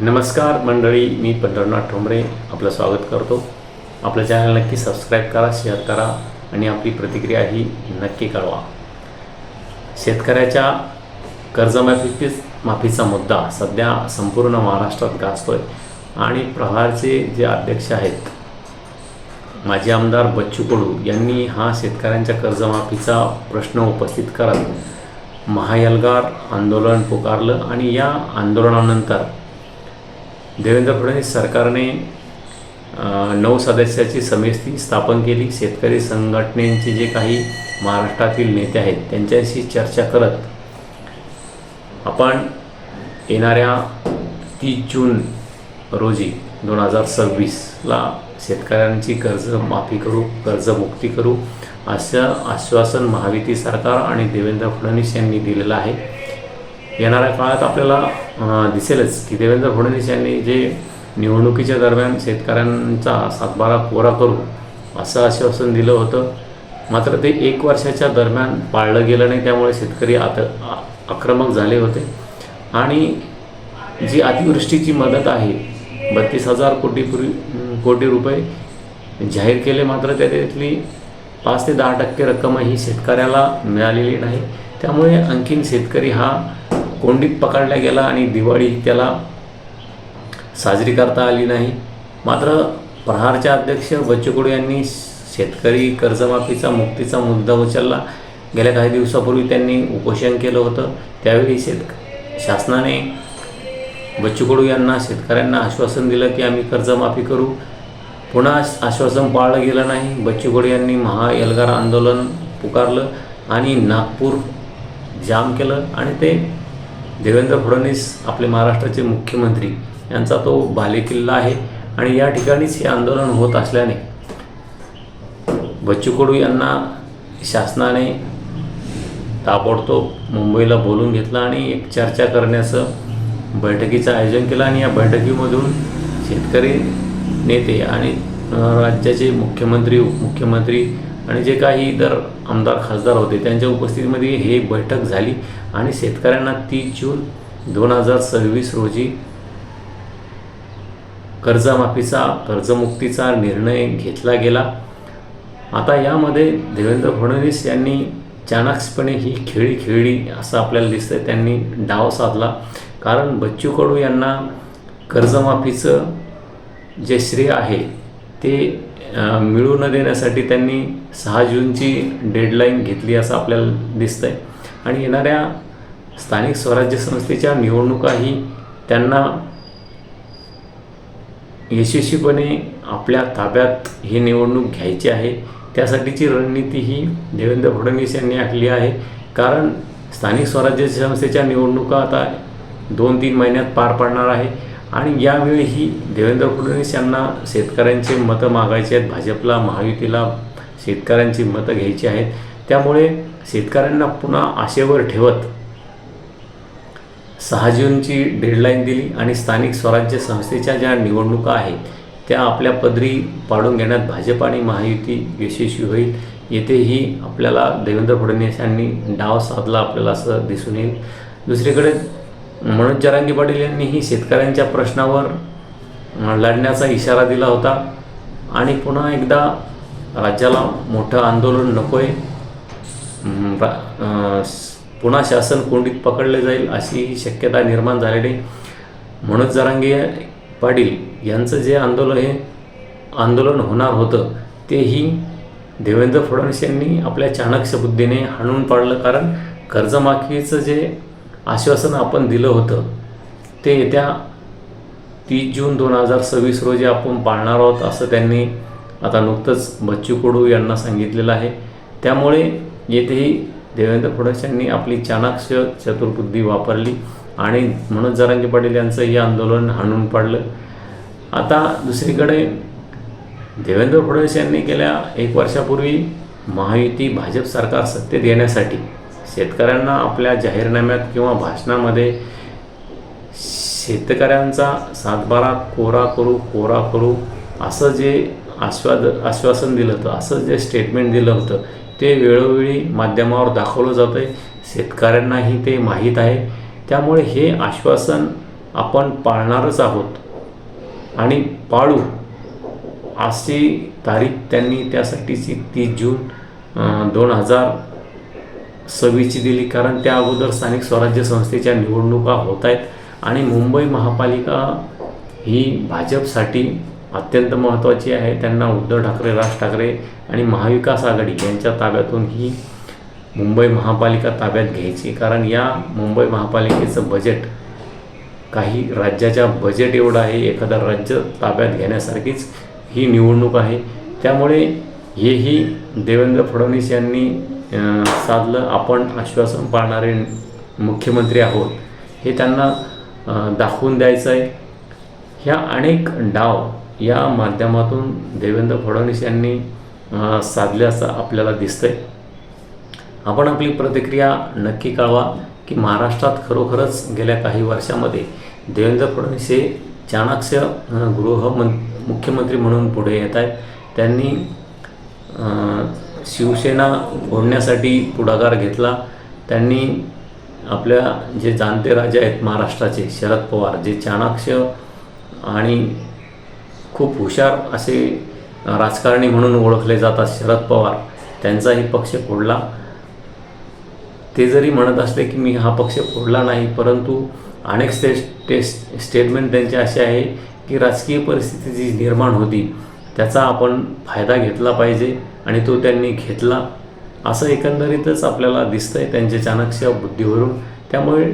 नमस्कार मंडळी मी पंढरनाथ ठोंबरे आपलं स्वागत करतो. आपलं चॅनल नक्की सबस्क्राईब करा शेअर करा आणि आपली प्रतिक्रिया ही नक्की कळवा. शेतकऱ्याच्या कर्जमाफी माफीचा मुद्दा सध्या संपूर्ण महाराष्ट्रात गाजतोय. आणि प्रहारचे जे अध्यक्ष आहेत माजी आमदार बच्चू कडू यांनी हा शेतकऱ्यांच्या कर्जमाफीचा प्रश्न उपस्थित करत महायलगार आंदोलन पुकारलं आणि या आंदोलनानंतर देवेंद्र फडणवीस सरकारने नऊ सदस्याची समिती स्थापन केली. शेतकरी संघटनेचे जे काही महाराष्ट्रातील नेते आहेत त्यांच्याशी चर्चा करत आपण येणाऱ्या तीस जून रोजी दोन हजार सव्वीसला शेतकऱ्यांची कर्ज माफी करू कर्जमुक्ती करू असं आश्वासन महायुती सरकार आणि देवेंद्र फडणवीस यांनी दिलेलं आहे. येणाऱ्या काळात आपल्याला दिसेलच की देवेंद्र फडणवीस यांनी जे निवडणुकीच्या दरम्यान शेतकऱ्यांचा सातबारा कोरा करू असं आश्वासन दिलं होतं मात्र ते एक वर्षाच्या दरम्यान पाळलं गेलं नाही त्यामुळे शेतकरी आत आक्रमक झाले होते. आणि जी अतिवृष्टीची मदत आहे बत्तीस हजार कोटीपूर्वी कोटी रुपये जाहीर केले मात्र त्यातली पाच ते दहा टक्के रक्कमही शेतकऱ्याला मिळालेली नाही. त्यामुळे आणखीन शेतकरी हा कोंडीत पकडला गेला आणि दिवाळी त्याला साजरी करता आली नाही. मात्र प्रहारचे अध्यक्ष बच्चूकडू यांनी शेतकरी कर्जमाफीचा मुक्तीचा मुद्दा उचलला. गेल्या काही दिवसापूर्वी त्यांनी उपोषण केलं होतं. त्यावेळी शेत शासनाने बच्चूकडू यांना शेतकऱ्यांना आश्वासन दिलं की आम्ही कर्जमाफी करू. पुन्हा आश्वासन पाळलं गेलं नाही. बच्चूकडू यांनी महा एल्गार आंदोलन पुकारलं आणि नागपूर जाम केलं आणि ते देवेंद्र फडणवीस आपले महाराष्ट्राचे मुख्यमंत्री यांचा तो बालेकिल्ला आहे आणि या ठिकाणीच हे आंदोलन होत असल्याने बच्चू कडू यांना शासनाने ताबडतोब मुंबईला बोलून घेतलं आणि एक चर्चा करण्याचं बैठकीचं आयोजन केलं आणि या बैठकीमधून शेतकरी नेते आणि राज्याचे मुख्यमंत्री उपमुख्यमंत्री आणि जे काही इतर आमदार खासदार होते त्यांच्या उपस्थितीमध्ये हे बैठक झाली आणि शेतकऱ्यांना तीस जून दोन हजार सव्वीस रोजी कर्जमाफीचा कर्जमुक्तीचा निर्णय घेतला गेला. आता यामध्ये देवेंद्र फडणवीस यांनी चाणाक्षपणे ही खेळी खेळली असं आपल्याला दिसतंय. त्यांनी डाव साधला. कारण बच्चू कडू यांना कर्जमाफीचं जे श्रेय आहे ते मिळू न देण्यासाठी त्यांनी सहा जूनची डेडलाईन घेतली असं आपल्याला दिसतं आहे आणि येणाऱ्या स्थानिक स्वराज्य संस्थेच्या निवडणुकाही त्यांना यशस्वीपणे आपल्या ताब्यात ही निवडणूक घ्यायची आहे. त्यासाठीची रणनीती ही देवेंद्र फडणवीस यांनी आखली आहे. कारण स्थानिक स्वराज्य संस्थेच्या निवडणुका आता दोन तीन महिन्यात पार पडणार आहे. आणि यावेळीही देवेंद्र फडणवीस यांना शेतकऱ्यांचे मतं मागायचे आहेत भाजपला महायुतीला शेतकऱ्यांची मतं घ्यायची आहेत. त्यामुळे शेतकऱ्यांना पुन्हा आशेवर ठेवत सहा जूनची डेडलाईन दिली आणि स्थानिक स्वराज्य संस्थेच्या ज्या निवडणुका आहेत त्या आपल्या पदरी पाडून घेण्यात भाजप आणि महायुती यशस्वी होईल. येथेही आपल्याला देवेंद्र फडणवीस यांनी डाव साधला आपल्याला असं दिसून येईल. दुसरीकडे म्हणून जरांगे पाटील यांनीही शेतकऱ्यांच्या प्रश्नावर लढण्याचा इशारा दिला होता. आणि पुन्हा एकदा राज्याला मोठं आंदोलन नको आहे पुन्हा शासन कोंडीत पकडले जाईल अशी शक्यता निर्माण झालेली म्हणून जरांगे पाटील यांचं जे आंदोलन हे आंदोलन होणार होतं तेही देवेंद्र फडणवीस यांनी आपल्या चाणक्य बुद्धीने हाणून पाडलं. कारण कर्जमाफीचं जे आश्वासन आपण दिलं होतं ते येत्या तीस जून दोन हजार सव्वीस रोजी आपण पाळणार आहोत असं त्यांनी आता नुकतंच बच्चू कडू यांना सांगितलेलं आहे. त्यामुळे येथेही देवेंद्र फडणवीस यांनी आपली चाणाक्ष चतुर्बुद्धी वापरली आणि मनोज जरांगे पाटील यांचं हे आंदोलन हाणून पाडलं. आता दुसरीकडे देवेंद्र फडणवीस यांनी गेल्या एक वर्षापूर्वी महायुती भाजप सरकार सत्तेत येण्यासाठी शेतकऱ्यांना आपल्या जाहीरनाम्यात किंवा भाषणामध्ये शेतकऱ्यांचा सातबारा कोरा करू कोरा करू असं जे आश्वाद आश्वासन दिलं होतं असं जे स्टेटमेंट दिलं होतं ते वेळोवेळी माध्यमावर दाखवलं जातं आहे शेतकऱ्यांनाही ते माहीत आहे. त्यामुळे हे आश्वासन आपण पाळणारच आहोत. आणि पाळू. अशी तारीख त्यांनी त्यासाठीची तीस जून दोन हजार सव्वीसची दिली कारण त्या अगोदर स्थानिक स्वराज्य संस्थेच्या निवडणुका होत आहेत आणि मुंबई महापालिका ही भाजपसाठी अत्यंत महत्त्वाची आहे. त्यांना उद्धव ठाकरे राज ठाकरे आणि महाविकास आघाडी यांच्या ताब्यातून ही मुंबई महापालिका ताब्यात घ्यायची. कारण या मुंबई महापालिकेचं बजेट काही राज्याच्या बजेट एवढं आहे एखादा राज्य ताब्यात घेण्यासारखीच ही निवडणूक आहे. त्यामुळे हेही देवेंद्र फडणवीस यांनी साधलं आपण आश्वासन पाळणारे मुख्यमंत्री आहोत हे त्यांना दाखवून द्यायचं आहे ह्या अनेक डाव या माध्यमातून देवेंद्र फडणवीस यांनी साधल्याचं आपल्याला दिसतंय. आपण आपली प्रतिक्रिया नक्की कळवा की महाराष्ट्रात खरोखरच गेल्या काही वर्षामध्ये देवेंद्र फडणवीस हे चाणाक्ष गृहमं मुख्यमंत्री म्हणून पुढे येत आहेत त्यांनी शिवसेना फोडण्यासाठी पुढाकार घेतला. त्यांनी आपल्या जे जाणते राजे आहेत महाराष्ट्राचे शरद पवार जे चाणाक्ष आणि खूप हुशार असे राजकारणी म्हणून ओळखले जातात शरद पवार त्यांचाही पक्ष फोडला. ते जरी म्हणत असले की मी हा पक्ष फोडला नाही परंतु अनेक स्टे स्टे स्टेटमेंट त्यांचे असे आहे की राजकीय परिस्थिती जी निर्माण होती त्याचा आपण फायदा घेतला पाहिजे आणि तो त्यांनी घेतला. असं एकंदरीतच आपल्याला दिसतं आहे त्यांच्या चाणक्य बुद्धीवरून. त्यामुळे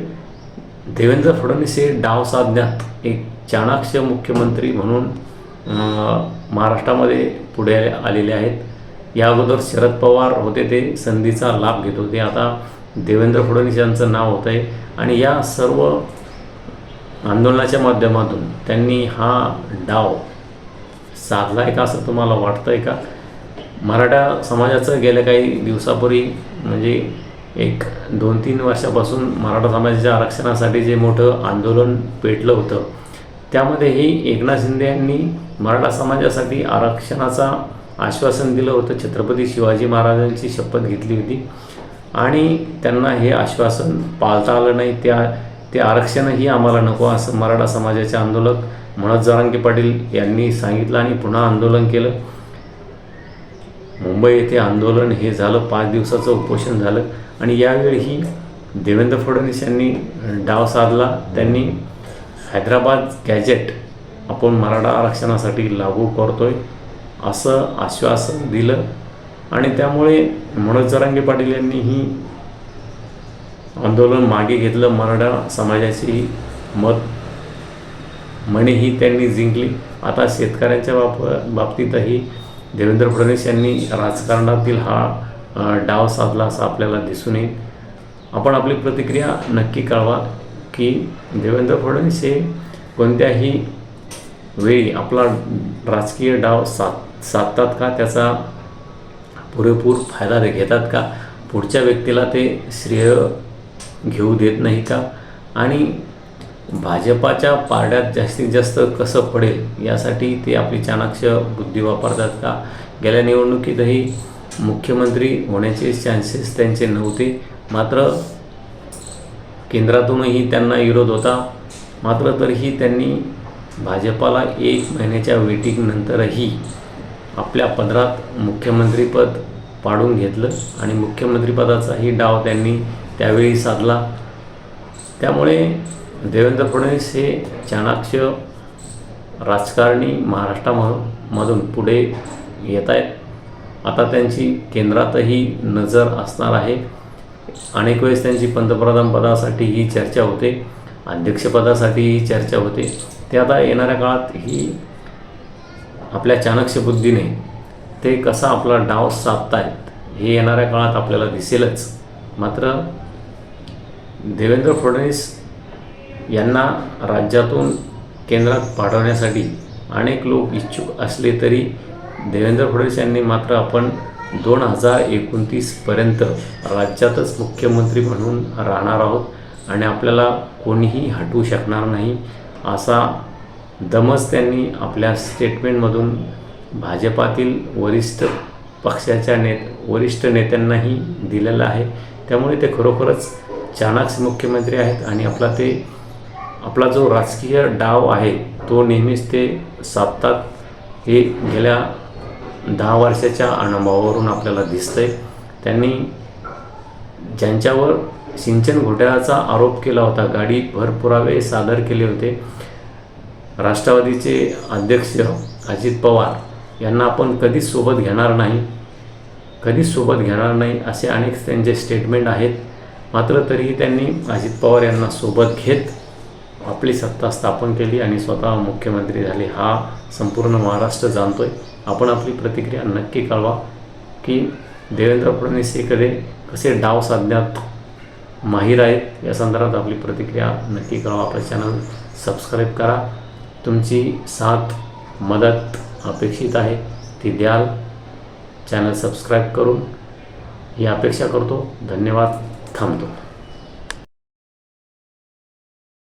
देवेंद्र फडणवीस हे डाव साधण्यात एक चाणाक्ष मुख्यमंत्री म्हणून महाराष्ट्रामध्ये पुढे आलेले आहेत. या अगोदर शरद पवार होते ते संधीचा लाभ घेत होते. आता देवेंद्र फडणवीस यांचं नाव होतं आहे आणि या सर्व आंदोलनाच्या माध्यमातून त्यांनी हा डाव साधला आहे का असं तुम्हाला वाटतं आहे का? मराठा समाजाचं गेल्या काही दिवसापूर्वी म्हणजे एक दोन तीन वर्षापासून मराठा समाजाच्या आरक्षणासाठी जे मोठं आंदोलन पेटलं होतं त्यामध्येही एकनाथ शिंदे यांनी मराठा समाजासाठी आरक्षणाचा आश्वासन दिलं होतं. छत्रपती शिवाजी महाराजांची शपथ घेतली होती आणि त्यांना हे आश्वासन पाळता आलं नाही. त्या ते आरक्षणही आम्हाला नको असं मराठा समाजाचे आंदोलक मनोज जरांगे पाटील यांनी सांगितलं आणि पुन्हा आंदोलन केलं. मुंबई येथे आंदोलन हे झालं पाच दिवसाचं उपोषण झालं आणि यावेळीही देवेंद्र फडणवीस यांनी डाव साधला. त्यांनी हैदराबाद गॅजेट आपण मराठा आरक्षणासाठी लागू करतोय असं आश्वासन दिलं आणि त्यामुळे मनोज जरांगे पाटील यांनी ही आंदोलन मागे घेतलं मराठा समाजाची मत. मनेही त्यांनी जिंकली. आता शेतकऱ्यांच्या बाप बाबतीतही देवेंद्र फडणवीस यांनी राजकारणातील हा डाव साधला असं आपल्याला दिसून येईल. आपण आपली प्रतिक्रिया नक्की कळवा की देवेंद्र फडणवीस हे कोणत्याही वेळी आपला राजकीय डाव साध साधतात का? त्याचा पुरेपूर फायदा ते घेतात का? पुढच्या व्यक्तीला ते श्रेय घेऊ देत नाही का? आणि भाजपाच्या पारड्यात जास्तीत जास्त कसं पडेल यासाठी ते आपली चाणाक्ष बुद्धी वापरतात का? गेल्या निवडणुकीतही मुख्यमंत्री होण्याचे चान्सेस त्यांचे नव्हते. मात्र केंद्रातूनही त्यांना विरोध होता. मात्र तरीही त्यांनी भाजपाला एक महिन्याच्या वेटिंगनंतरही आपल्या पदरात मुख्यमंत्रीपद पाडून घेतलं आणि मुख्यमंत्रीपदाचाही डाव त्यांनी त्यावेळी साधला. त्यामुळे देवेंद्र फडणवीस हे चाणाक्ष राजकारणी महाराष्ट्रामधून पुढे येत आहेत आता त्यांची केंद्रातही नजर असणार आहे. अनेक वेळेस त्यांची पंतप्रधानपदासाठी ही चर्चा होते. अध्यक्षपदासाठी ही चर्चा होते. ते आता येणाऱ्या काळात ही आपल्या चाणक्य बुद्धीने ते कसा आपला डाव साधतायत हे येणाऱ्या काळात आपल्याला दिसेलच. मात्र देवेंद्र फडणवीस यांना राज्यातून केंद्रात पाठवण्यासाठी अनेक लोक इच्छुक असले तरी देवेंद्र फडणवीस यांनी मात्र आपण दोन हजार एकोणतीसपर्यंत राज्यातच मुख्यमंत्री म्हणून राहणार आहोत आणि आपल्याला कोणीही हटवू शकणार नाही असा दमच त्यांनी आपल्या स्टेटमेंटमधून भाजपातील वरिष्ठ पक्षाच्या नेत वरिष्ठ नेत्यांनाही दिलेलं आहे. त्यामुळे ते खरोखरच चाणाक्ष मुख्यमंत्री आहेत आणि आपला ते आपला जो राजकीय डाव आहे तो नेहमीच ते साधतात. हे गेल्या दहा वर्षाच्या अनुभवावरून आपल्याला दिसतंय. त्यांनी ज्यांच्यावर सिंचन घोटाळ्याचा आरोप केला होता गाडी भरपुरावे सादर केले होते. राष्ट्रवादीचे अध्यक्ष अजित पवार यांना आपण कधीच सोबत घेणार नाही कधीच सोबत घेणार नाही असे अनेक त्यांचे स्टेटमेंट आहेत. मात्र तरीही त्यांनी अजित पवार यांना सोबत घेत आपली सत्ता स्थापन केली आणि स्वतः मुख्यमंत्री झाले. हा संपूर्ण महाराष्ट्र जाणतोय. आपण आपली प्रतिक्रिया नक्की कळवा की देवेंद्र फडणवीस हे कसे डाव साधण्यात माहीर आहेत या संदर्भात आपली प्रतिक्रिया नक्की कळवा. आपलं चॅनल सबस्क्राईब करा. तुमची साथ मदत अपेक्षित आहे ती द्याल. चॅनल सबस्क्राईब करून ही अपेक्षा करतो. धन्यवाद. タムと